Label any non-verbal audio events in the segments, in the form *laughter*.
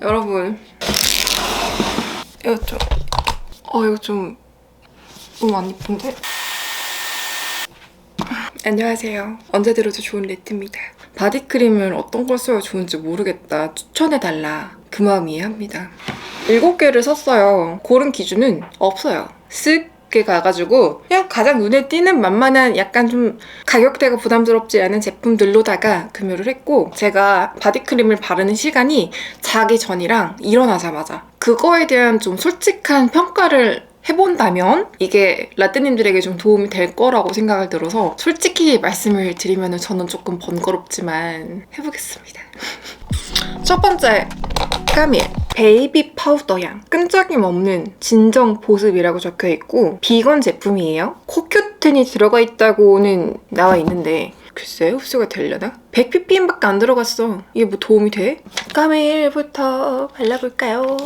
여러분 이거 좀 어, 이거 좀 너무 안 이쁜데? 안녕하세요. 언제 들어도 좋은 레트입니다. 바디크림을 어떤 걸 써야 좋은지 모르겠다. 추천해달라. 그 마음 이해합니다. 7개를 샀어요. 고른 기준은 없어요. 쓱 게 가가지고 그냥 가장 눈에 띄는 만만한 약간 좀 가격대가 부담스럽지 않은 제품들로다가 구매를 했고 제가 바디크림을 바르는 시간이 자기 전이랑 일어나자마자 그거에 대한 좀 솔직한 평가를 해본다면 이게 라떼님들에게 좀 도움이 될 거라고 생각을 들어서 솔직히 말씀을 드리면 저는 조금 번거롭지만 해보겠습니다. *laughs* 첫 번째 까밀 베이비 파우더 향 끈적임 없는 진정 보습이라고 적혀 있고 비건 제품이에요. 코큐틴이 들어가 있다고는 나와 있는데 글쎄 흡수가 되려나? 100ppm밖에 안 들어갔어. 이게 뭐 도움이 돼? 까밀부터 발라볼까요?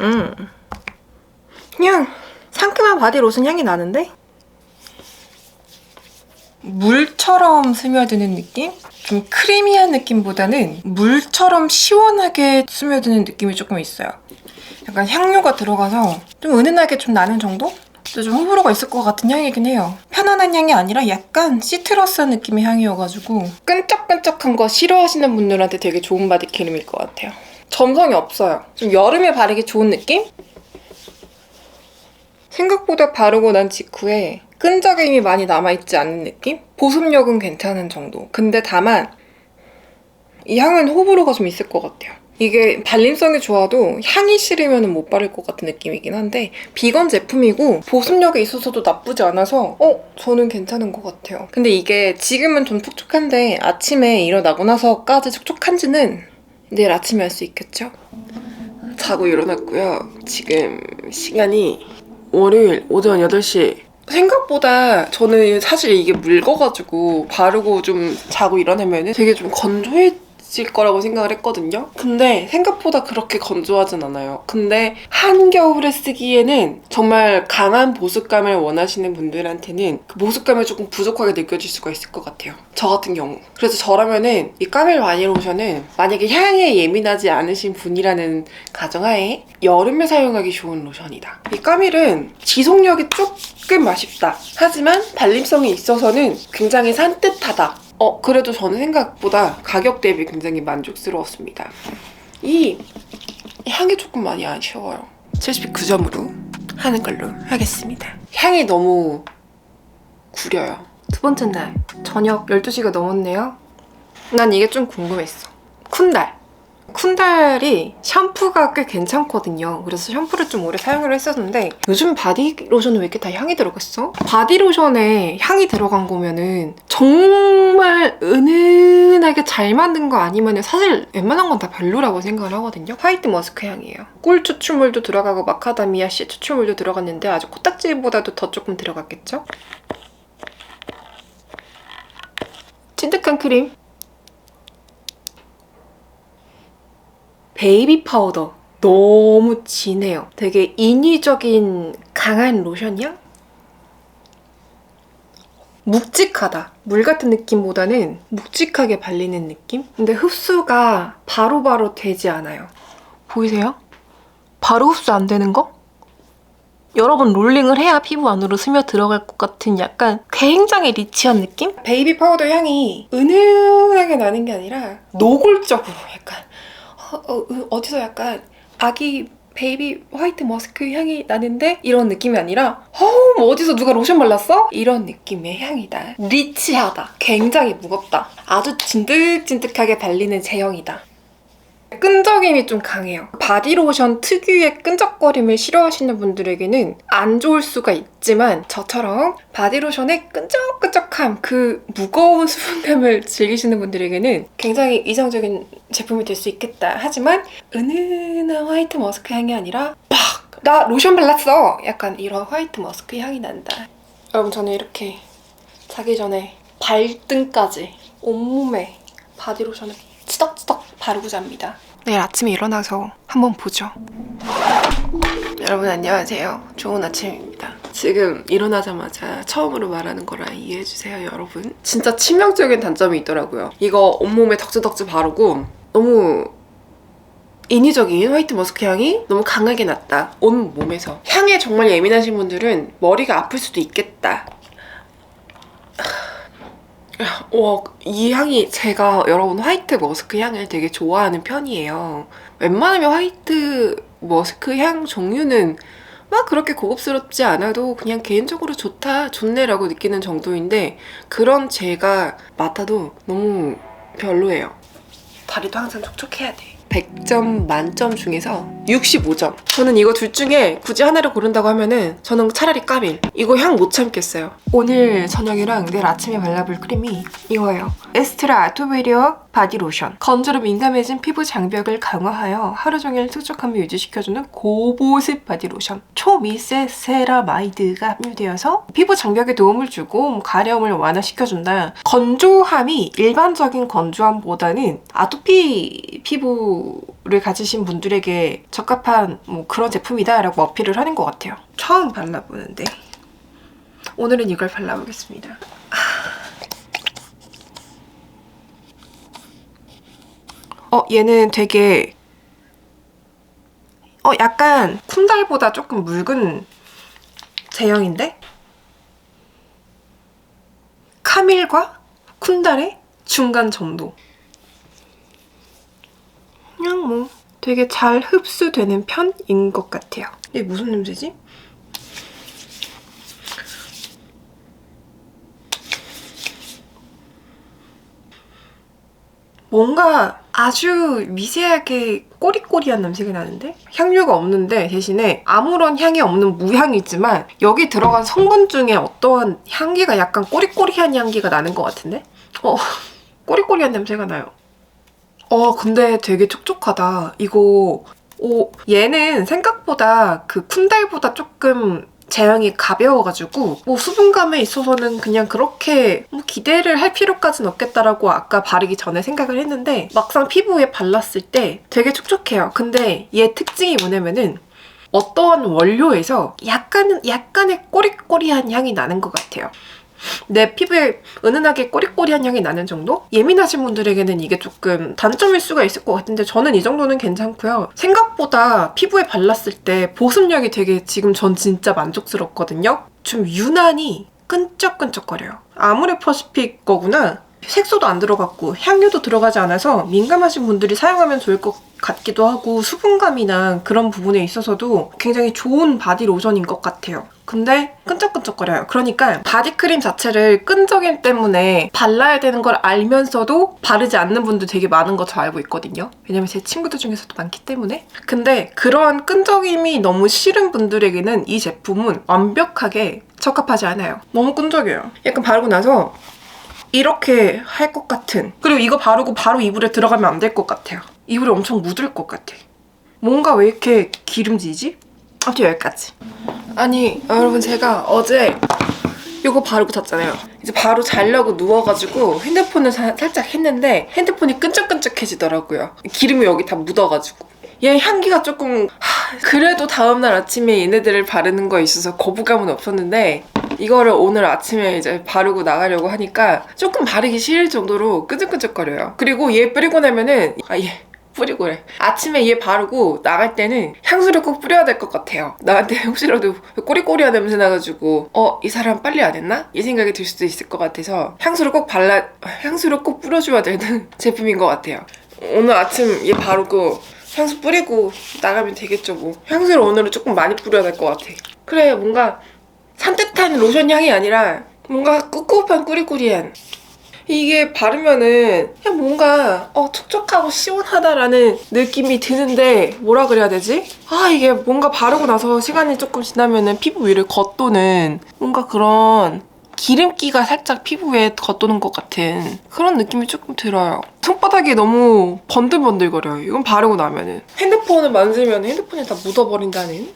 음. 그냥 상큼한 바디 로션 향이 나는데? 물처럼 스며드는 느낌? 좀 크리미한 느낌보다는 물처럼 시원하게 스며드는 느낌이 조금 있어요. 약간 향료가 들어가서 좀 은은하게 좀 나는 정도? 좀 호불호가 있을 것 같은 향이긴 해요. 편안한 향이 아니라 약간 시트러스한 느낌의 향이어가지고 끈적끈적한 거 싫어하시는 분들한테 되게 좋은 바디 크림일 것 같아요. 점성이 없어요. 좀 여름에 바르기 좋은 느낌? 생각보다 바르고 난 직후에 끈적임이 많이 남아있지 않은 느낌? 보습력은 괜찮은 정도. 근데 다만 이 향은 호불호가 좀 있을 것 같아요. 이게 발림성이 좋아도 향이 싫으면 못 바를 것 같은 느낌이긴 한데 비건 제품이고 보습력에 있어서도 나쁘지 않아서 어? 저는 괜찮은 것 같아요. 근데 이게 지금은 좀 촉촉한데 아침에 일어나고 나서까지 촉촉한지는 내일 아침에 할수 있겠죠? 자고 일어났고요. 지금 시간이 월요일 오전 8시. 생각보다 저는 사실 이게 묽어가지고 바르고 좀 자고 일어나면 되게 좀 건조해 질 거라고 생각을 했거든요. 근데 생각보다 그렇게 건조하진 않아요. 근데 한겨울에 쓰기에는 정말 강한 보습감을 원하시는 분들한테는 그 보습감이 조금 부족하게 느껴질 수가 있을 것 같아요. 저 같은 경우. 그래서 저라면은 이 까멜 바니 로션은 만약에 향에 예민하지 않으신 분이라는 가정하에 여름에 사용하기 좋은 로션이다. 이 까밀은 지속력이 조 금 아쉽다. 하지만 발림성이 있어서는 굉장히 산뜻하다. 어, 그래도 저는 생각보다 가격 대비 굉장히 만족스러웠습니다. 이 향이 조금 많이 아쉬워요. 79점으로 하는 걸로 하겠습니다. 향이 너무 구려요. 두 번째 날, 저녁 12시가 넘었네요. 난 이게 좀 궁금했어. 쿤달. 쿤달이 샴푸가 꽤 괜찮거든요. 그래서 샴푸를 좀 오래 사용을 했었는데 요즘 바디 로션은 왜 이렇게 다 향이 들어갔어? 바디 로션에 향이 들어간 거면은 정말 은은하게 잘 만든 거 아니면 사실 웬만한 건 다 별로라고 생각을 하거든요. 화이트 머스크 향이에요. 꿀 추출물도 들어가고 마카다미아 씨 추출물도 들어갔는데 아주 코딱지보다도 더 조금 들어갔겠죠? 찐득한 크림. 베이비 파우더 너무 진해요. 되게 인위적인 강한 로션 향? 묵직하다. 물 같은 느낌보다는 묵직하게 발리는 느낌? 근데 흡수가 바로 바로 되지 않아요. 보이세요? 바로 흡수 안 되는 거? 여러 번 롤링을 해야 피부 안으로 스며 들어갈 것 같은 약간 굉장히 리치한 느낌? 베이비 파우더 향이 은은하게 나는 게 아니라 노골적으로 약간 어, 어, 디서 약간 아기 베이비 화이트 머스크 향이 나는데 이런 느낌이 아니라 어우 뭐 어디서 누가 로션 발랐어? 이런 느낌의 향이다. 리치하다. 굉장히 무겁다. 아주 진득진득하게 발리는 제형이다. 끈적임이 좀 강해요. 바디로션 특유의 끈적거림을 싫어하시는 분들에게는 안 좋을 수가 있지만 저처럼 바디로션의 끈적끈적함, 그 무거운 *laughs* 수분감을 즐기시는 분들에게는 굉장히 이상적인 제품이 될 수 있겠다. 하지만 은은한 화이트 머스크 향이 아니라 팍! 나 로션 발랐어! 약간 이런 화이트 머스크 향이 난다. 여러분 저는 이렇게 자기 전에 발등까지 온몸에 바디로션을 바르고 잡니다. 내일 아침에 일어나서 한번 보죠. 여러분 안녕하세요. 좋은 아침입니다. 지금 일어나자마자 처음으로 말하는 거라 이해해주세요, 여러분. 진짜 치명적인 단점이 있더라고요. 이거 온몸에 덕지덕지 바르고 너무 인위적인 화이트 머스크 향이 너무 강하게 났다. 온 몸에서. 향에 정말 예민하신 분들은 머리가 아플 수도 있겠다. 와, 이 향이 제가 여러분 화이트 머스크 향을 되게 좋아하는 편이에요. 웬만하면 화이트 머스크 향 종류는 막 그렇게 고급스럽지 않아도 그냥 개인적으로 좋다, 좋네라고 느끼는 정도인데 그런 제가 맡아도 너무 별로예요. 다리도 항상 촉촉해야 돼. 100점 만점 중에서 65점. 저는 이거 둘 중에 굳이 하나를 고른다고 하면은 저는 차라리 까밀. 이거 향 못 참겠어요. 오늘 저녁이랑 내일 아침에 발라볼 크림이 이거예요. 에스트라 아토베리어 바디 로션. 건조로 민감해진 피부 장벽을 강화하여 하루 종일 촉촉함을 유지시켜주는 고보습 바디 로션. 초미세 세라마이드가 함유되어서 피부 장벽에 도움을 주고 가려움을 완화시켜준다. 건조함이 일반적인 건조함보다는 아토피 피부를 가지신 분들에게 적합한 뭐 그런 제품이다 라고 어필을 하는 것 같아요. 처음 발라보는데 오늘은 이걸 발라보겠습니다. 어, 얘는 되게 어, 약간 쿤달보다 조금 묽은 제형인데 카밀과 쿤달의 중간 정도. 그냥 뭐 되게 잘 흡수되는 편인 것 같아요. 이게 무슨 냄새지? 뭔가 아주 미세하게 꼬리꼬리한 냄새가 나는데 향료가 없는데 대신에 아무런 향이 없는 무향이지만 여기 들어간 성분 중에 어떠한 향기가 약간 꼬리꼬리한 향기가 나는 것 같은데? 어 *laughs* 꼬리꼬리한 냄새가 나요. 어 근데 되게 촉촉하다. 이거 오 얘는 생각보다 그 쿤달보다 조금 제형이 가벼워가지고 뭐 수분감에 있어서는 그냥 그렇게 뭐 기대를 할 필요까지는 없겠다라고 아까 바르기 전에 생각을 했는데 막상 피부에 발랐을 때 되게 촉촉해요. 근데 얘 특징이 뭐냐면은 어떠한 원료에서 약간은 약간의 꼬리꼬리한 향이 나는 것 같아요. 내 피부에 은은하게 꼬리꼬리한 향이 나는 정도? 예민하신 분들에게는 이게 조금 단점일 수가 있을 것 같은데 저는 이 정도는 괜찮고요. 생각보다 피부에 발랐을 때 보습력이 되게 지금 전 진짜 만족스럽거든요. 좀 유난히 끈적끈적거려요. 아모레퍼시픽 거구나. 색소도 안 들어갔고 향료도 들어가지 않아서 민감하신 분들이 사용하면 좋을 것 같기도 하고 수분감이나 그런 부분에 있어서도 굉장히 좋은 바디 로션인 것 같아요. 근데 끈적끈적거려요. 그러니까 바디크림 자체를 끈적임 때문에 발라야 되는 걸 알면서도 바르지 않는 분들 되게 많은 거 저 알고 있거든요. 왜냐면 제 친구들 중에서도 많기 때문에. 근데 그런 끈적임이 너무 싫은 분들에게는 이 제품은 완벽하게 적합하지 않아요. 너무 끈적여요. 약간 바르고 나서 이렇게 할 것 같은. 그리고 이거 바르고 바로 이불에 들어가면 안 될 것 같아요. 이불에 엄청 묻을 것 같아. 뭔가 왜 이렇게 기름지지? 아무튼 여기까지. 아니 여러분 제가 어제 이거 바르고 잤잖아요. 이제 바로 자려고 누워가지고 핸드폰을 사- 살짝 했는데 핸드폰이 끈적끈적해지더라고요. 기름이 여기 다 묻어가지고. 얘 향기가 조금 하, 그래도 다음날 아침에 얘네들을 바르는 거에 있어서 거부감은 없었는데 이거를 오늘 아침에 이제 바르고 나가려고 하니까 조금 바르기 싫을 정도로 끈적끈적거려요. 그리고 얘 뿌리고 나면은 아 얘 뿌리고 그래. 아침에 얘 바르고 나갈 때는 향수를 꼭 뿌려야 될 것 같아요. 나한테 *laughs* 혹시라도 꼬리꼬리한 냄새 나가지고 어 이 사람 빨리 안 했나? 이 생각이 들 수도 있을 것 같아서 향수를 꼭 발라 향수를 꼭 뿌려줘야 되는 *laughs* 제품인 것 같아요. 오늘 아침 얘 바르고 향수 뿌리고 나가면 되겠죠 뭐. 향수를 오늘은 조금 많이 뿌려야 될 것 같아. 그래 뭔가 산뜻한 로션 향이 아니라 뭔가 꿉꿉한 꾸리꾸리한 이게 바르면은 그냥 뭔가 어 촉촉하고 시원하다라는 느낌이 드는데 뭐라 그래야 되지? 아 이게 뭔가 바르고 나서 시간이 조금 지나면은 피부 위를 겉도는 뭔가 그런 기름기가 살짝 피부에 겉도는 것 같은 그런 느낌이 조금 들어요. 손바닥이 너무 번들번들거려요. 이건 바르고 나면은 핸드폰을 만지면 핸드폰이 다 묻어버린다는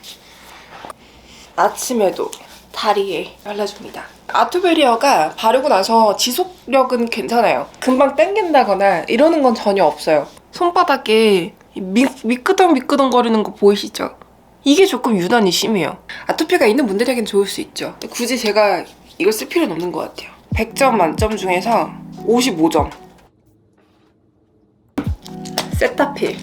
아침에도 다리에 발라줍니다. 아토베리어가 바르고 나서 지속력은 괜찮아요. 금방 땡긴다거나 이러는 건 전혀 없어요. 손바닥에 미, 미끄덩 미끄덩 거리는 거 보이시죠? 이게 조금 유난히 심해요. 아토피가 있는 분들에겐 좋을 수 있죠. 굳이 제가 이걸 쓸 필요는 없는 것 같아요. 100점 만점 중에서 55점. 세타필.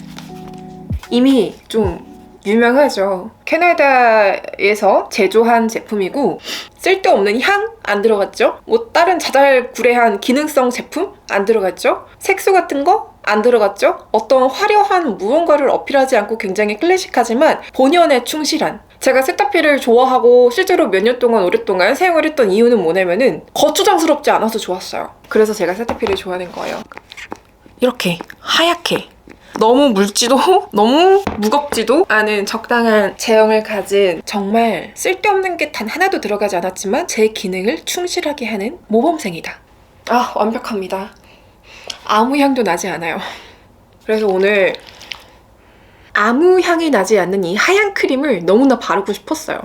이미 좀 유명하죠. 캐나다에서 제조한 제품이고 쓸데없는 향 안 들어갔죠. 뭐 다른 자잘구레한 기능성 제품 안 들어갔죠. 색소 같은 거 안 들어갔죠. 어떤 화려한 무언가를 어필하지 않고 굉장히 클래식하지만 본연에 충실한 제가 세타필을 좋아하고 실제로 몇 년 동안 오랫동안 사용을 했던 이유는 뭐냐면은 거추장스럽지 않아서 좋았어요. 그래서 제가 세타필을 좋아하는 거예요. 이렇게 하얗게 너무 묽지도 *laughs* 너무 무겁지도 않은 적당한 제형을 가진 정말 쓸데없는 게 단 하나도 들어가지 않았지만 제 기능을 충실하게 하는 모범생이다. 아 완벽합니다. 아무 향도 나지 않아요. 그래서 오늘 아무 향이 나지 않는 이 하얀 크림을 너무나 바르고 싶었어요.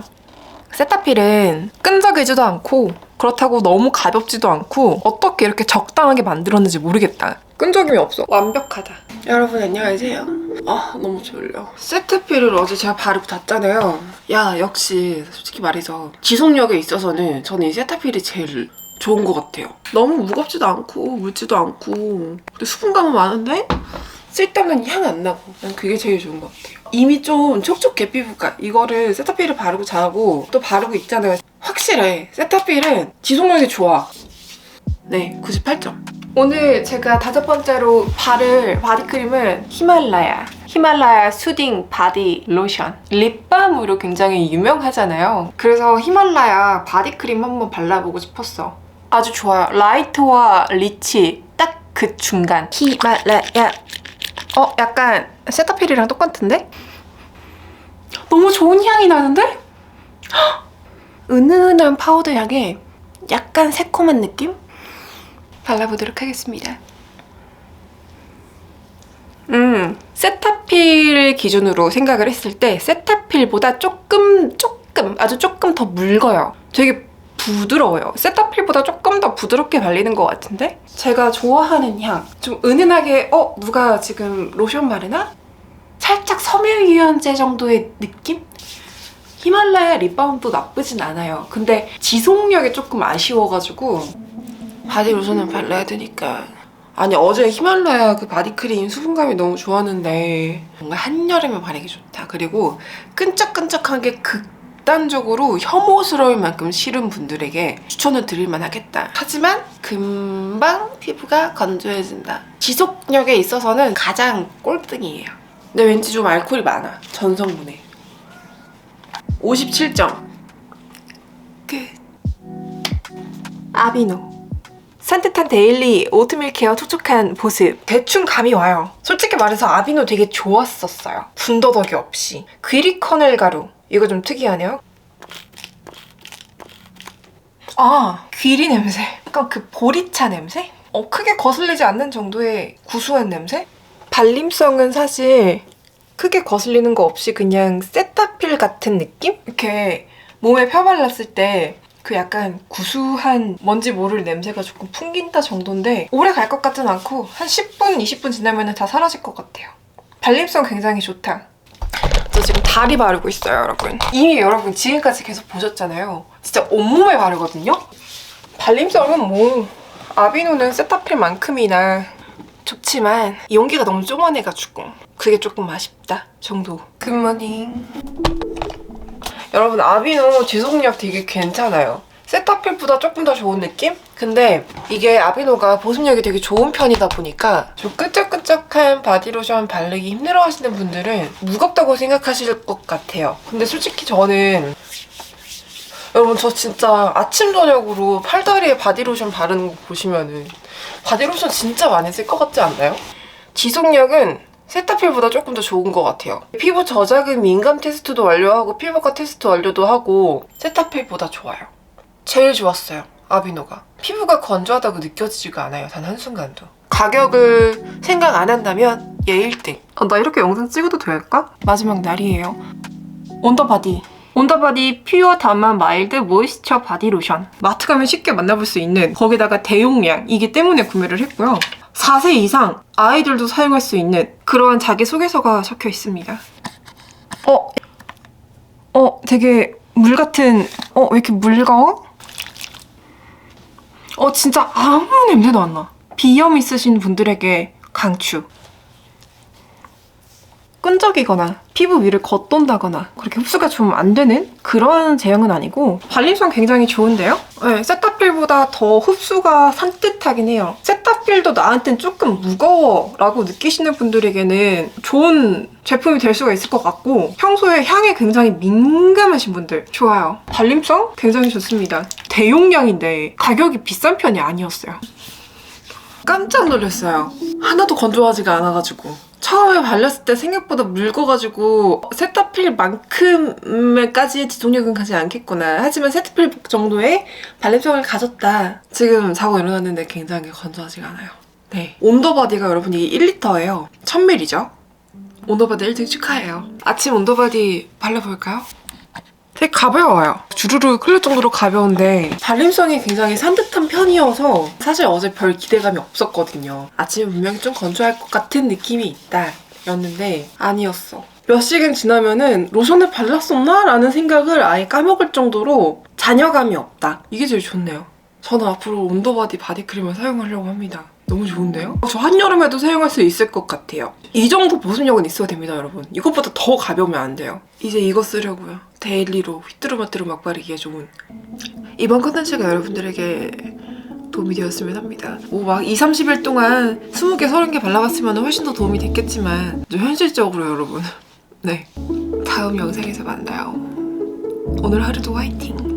세타필은 끈적이지도 않고 그렇다고 너무 가볍지도 않고 어떻게 이렇게 적당하게 만들었는지 모르겠다. 끈적임이 없어. 완벽하다. 여러분 안녕하세요. 아 너무 졸려. 세타필을 어제 제가 바르고 잤잖아요. 야 역시 솔직히 말해서 지속력에 있어서는 저는 이 세타필이 제일 좋은 것 같아요. 너무 무겁지도 않고 묽지도 않고 근데 수분감은 많은데 쓸데없는 향 안 나고 난 그게 제일 좋은 것 같아요. 이미 좀 촉촉해 피부가 이거를 세타필을 바르고 자고 또 바르고 있잖아요. 확실해. 세타필은 지속력이 좋아. 네, 98점. 오늘 제가 다섯 번째로 바를 바디크림은 히말라야. 히말라야 수딩 바디 로션. 립밤으로 굉장히 유명하잖아요. 그래서 히말라야 바디크림 한번 발라보고 싶었어. 아주 좋아요. 라이트와 리치 딱 그 중간. 히말라야. 어, 약간 세타필이랑 똑같은데? 너무 좋은 향이 나는데? 헉! *gasps* 은은한 파우더 향에 약간 새콤한 느낌? 발라보도록 하겠습니다. 음, 세타필 기준으로 생각을 했을 때 세타필보다 조금, 조금, 아주 조금 더 묽어요. 되게 부드러워요. 세타필보다 조금 더 부드럽게 발리는 것 같은데? 제가 좋아하는 향. 좀 은은하게, 어, 누가 지금 로션 바르나? 살짝 섬유유연제 정도의 느낌? 히말라야 립밤도 나쁘진 않아요. 근데 지속력이 조금 아쉬워가지고 바디 로션은 발라야 되니까. 아니 어제 히말라야 그 바디크림 수분감이 너무 좋았는데 뭔가 한여름에 바르기 좋다. 그리고 끈적끈적한 게 극단적으로 혐오스러울 만큼 싫은 분들에게 추천을 드릴 만 하겠다. 하지만 금방 피부가 건조해진다. 지속력에 있어서는 가장 꼴등이에요. 근데 왠지 좀 알코올이 많아. 전성분에. 57점. 끝. 아비노. 산뜻한 데일리 오트밀 케어 촉촉한 보습. 대충 감이 와요. 솔직히 말해서 아비노 되게 좋았었어요. 군더더기 없이. 귀리커넬 가루. 이거 좀 특이하네요. 아, 귀리 냄새. 약간 그 보리차 냄새? 어, 크게 거슬리지 않는 정도의 구수한 냄새? 발림성은 사실 크게 거슬리는 거 없이 그냥 세타필 같은 느낌? 이렇게 몸에 펴발랐을 때 그 약간 구수한 뭔지 모를 냄새가 조금 풍긴다 정도인데 오래 갈 것 같진 않고 한 10분, 20분 지나면 다 사라질 것 같아요. 발림성 굉장히 좋다. 저 지금 다리 바르고 있어요, 여러분. 이미 여러분 지금까지 계속 보셨잖아요. 진짜 온몸에 바르거든요? 발림성은 뭐 아비노는 세타필만큼이나 좋지만 용기가 너무 쪼만해가지고 그게 조금 아쉽다 정도. 굿모닝. 여러분 아비노 지속력 되게 괜찮아요. 세타필보다 조금 더 좋은 느낌? 근데 이게 아비노가 보습력이 되게 좋은 편이다 보니까 좀 끈적끈적한 바디로션 바르기 힘들어 하시는 분들은 무겁다고 생각하실 것 같아요. 근데 솔직히 저는 여러분 저 진짜 아침 저녁으로 팔다리에 바디로션 바르는 거 보시면은 바디로션 진짜 많이 쓸 것 같지 않나요? 지속력은 세타필보다 조금 더 좋은 것 같아요. 피부 저자극 민감 테스트도 완료하고 피부과 테스트 완료도 하고 세타필보다 좋아요. 제일 좋았어요. 아비노가. 피부가 건조하다고 느껴지지가 않아요. 단 한순간도. 가격을 생각 안 한다면 얘 1등. 아, 나 이렇게 영상 찍어도 될까? 마지막 날이에요. 온더바디. 온더바디 퓨어 다만 마일드 모이스처 바디 로션. 마트 가면 쉽게 만나볼 수 있는 거기다가 대용량 이기 때문에 구매를 했고요. 4세 이상 아이들도 사용할 수 있는 그러한 자기소개서가 적혀 있습니다. 어? 어, 되게 물 같은, 어, 왜 이렇게 묽어? 어, 진짜 아무 냄새도 안 나. 비염 있으신 분들에게 강추. 끈적이거나 피부 위를 겉돈다거나 그렇게 흡수가 좀 안 되는 그런 제형은 아니고 발림성 굉장히 좋은데요? 네, 세타필보다 더 흡수가 산뜻하긴 해요. 세타필도 나한텐 조금 무거워 라고 느끼시는 분들에게는 좋은 제품이 될 수가 있을 것 같고 평소에 향에 굉장히 민감하신 분들 좋아요. 발림성 굉장히 좋습니다. 대용량인데 가격이 비싼 편이 아니었어요. 깜짝 놀랐어요. 하나도 건조하지가 않아가지고. 처음에 발랐을 때 생각보다 묽어가지고 세타필만큼까지의 지속력은 가지 않겠구나. 하지만 세타필 정도의 발림성을 가졌다. 지금 자고 일어났는데 굉장히 건조하지가 않아요. 네. 온더바디가 여러분 이게 1리터예요. 1000ml죠. 온더바디 1등 축하해요. 아침 온더바디 발라볼까요? 되게 가벼워요. 주르르 흘릴 정도로 가벼운데 발림성이 굉장히 산뜻한 편이어서 사실 어제 별 기대감이 없었거든요. 아침에 분명히 좀 건조할 것 같은 느낌이 있다 였는데 아니었어. 몇 시간 지나면은 로션을 발랐었나? 라는 생각을 아예 까먹을 정도로 잔여감이 없다. 이게 제일 좋네요. 저는 앞으로 온더바디 바디크림을 사용하려고 합니다. 너무 좋은데요? 저 한여름에도 사용할 수 있을 것 같아요. 이 정도 보습력은 있어야 됩니다, 여러분. 이것보다 더 가벼우면 안 돼요. 이제 이거 쓰려고요. 데일리로 휘뚜루마뚜루 막 바르기에 좋은. 이번 컨텐츠가 여러분들에게 도움이 되었으면 합니다. 뭐 막 2, 30일 동안 20개, 30개 발라봤으면 훨씬 더 도움이 됐겠지만 좀 현실적으로 여러분. 네. 다음 영상에서 만나요. 오늘 하루도 화이팅!